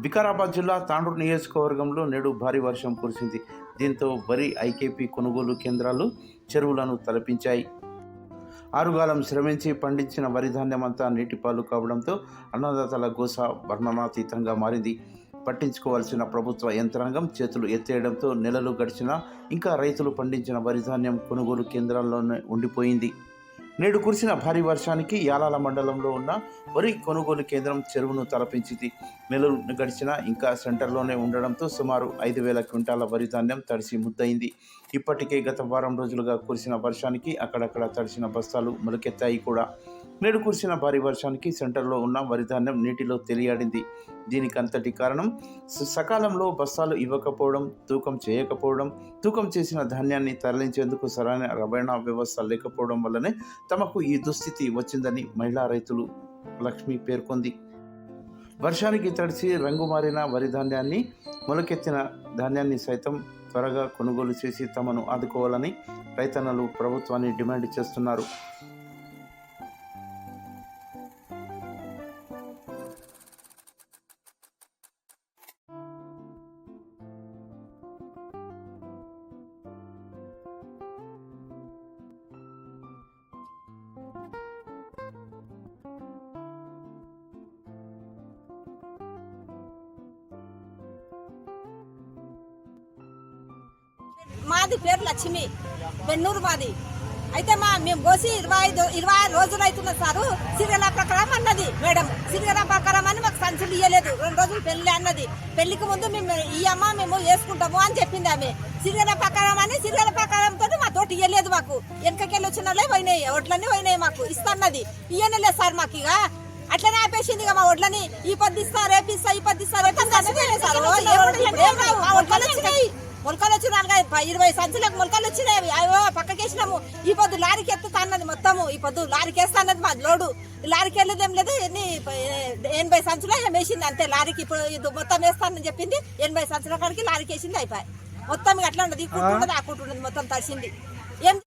వికారాబాద్ జిల్లా తాండూరు నియోజకవర్గంలో నేడు భారీ వర్షం కురిసింది. దీంతో వరి ఐకేపీ కొనుగోలు కేంద్రాలు చెరువులను తలపించాయి. ఆరుగాలం శ్రమించి పండించిన వరి ధాన్యమంతా నీటిపాలు కావడంతో అన్నదాతల గోస వర్ణనాతీతంగా మారింది. పట్టించుకోవాల్సిన ప్రభుత్వ యంత్రాంగం చేతులు ఎత్తేయడంతో నెలలు గడిచినా ఇంకా రైతులు పండించిన వరి ధాన్యం కొనుగోలు కేంద్రాల్లోనే ఉండిపోయింది. నేడు కురిసిన భారీ వర్షానికి యాలాల మండలంలో ఉన్న వరి కొనుగోలు కేంద్రం చెరువును తలపించింది. నెలలు గడిచినా ఇంకా సెంటర్లోనే ఉండడంతో సుమారు ఐదు వేల క్వింటాల వరి ధాన్యం తడిసి ముద్దయింది. ఇప్పటికే గత వారం రోజులుగా కురిసిన వర్షానికి అక్కడక్కడ తడిసిన బస్తాలు మొలకెత్తాయి కూడా. నేడు కురిసిన భారీ వర్షానికి సెంటర్లో ఉన్న వరి ధాన్యం నీటిలో తెలియాడింది. దీనికి అంతటి కారణం సకాలంలో బస్తాలు ఇవ్వకపోవడం తూకం చేయకపోవడం తూకం చేసిన ధాన్యాన్ని తరలించేందుకు సరైన రవాణా వ్యవస్థ లేకపోవడం వల్లనే తమకు ఈ దుస్థితి వచ్చిందని మహిళా రైతులు లక్ష్మి పేర్కొంది. వర్షానికి తడిసి రంగు మారిన వరి ధాన్యాన్ని మొలకెత్తిన ధాన్యాన్ని సైతం త్వరగా కొనుగోలు చేసి తమను ఆదుకోవాలని రైతన్నలు ప్రభుత్వాన్ని డిమాండ్ చేస్తున్నారు. మాది పేరు లక్ష్మి బెన్నూరు మాది అయితే మా మేము కోసి ఇరవై ఐదు ఇరవై ఆరు రోజులు అవుతున్నది సారు సీరియల్ ప్రకారం అన్నది మేడం సీరియల్ ప్రకారం అని మాకు సంచులు ఇయ్యలేదు రెండు రోజులు పెళ్ళి అన్నది పెళ్ళికి ముందు మేము ఇయ్యమ్మా మేము వేసుకుంటాము అని చెప్పింది ఆమె సీరియల్ ప్రకారం అని సీరియల్ ప్రకారంతో మా తోటి ఇయ్యలేదు మాకు వెనకకెళ్ళి వచ్చిన వాళ్ళే పోయినాయి ఒడ్లన్నీ పోయినాయి మాకు ఇస్తాన్నది ఇయ్యనలేదు సార్ మాకు ఇక అట్లనే ఆపేసింది ఇక మా ఒడ్లని ఈ పొద్దు ఇస్తా రేపు ఇస్తా ఈ పొద్దు ఇస్తా రేపు మొలకలు వచ్చి నాలుగు ప- ఇరవై సంచులకు మొలకలు వచ్చినాయి. అయ్యో పక్కకేసినాము ఈ పొద్దు లారీకి ఎత్తుతా అన్నది మొత్తము. ఈ పొద్దు లారీకి వేస్తా అన్నది మాది లోడు. లారీకి వెళ్ళేది ఏం లేదు. ఎన్ని ఎనభై సంచులు వేసింది. అంతే లారీకి ఇప్పుడు ఇది మొత్తం వేస్తానని చెప్పింది. ఎనభై సంచుల కాడికి లారీకి వేసింది అయిపోయి మొత్తం అట్లా ఉండదు. ఈ కుట్టు ఉండదు ఆ కుట్టు ఉండదు. మొత్తం తడిసింది. ఏం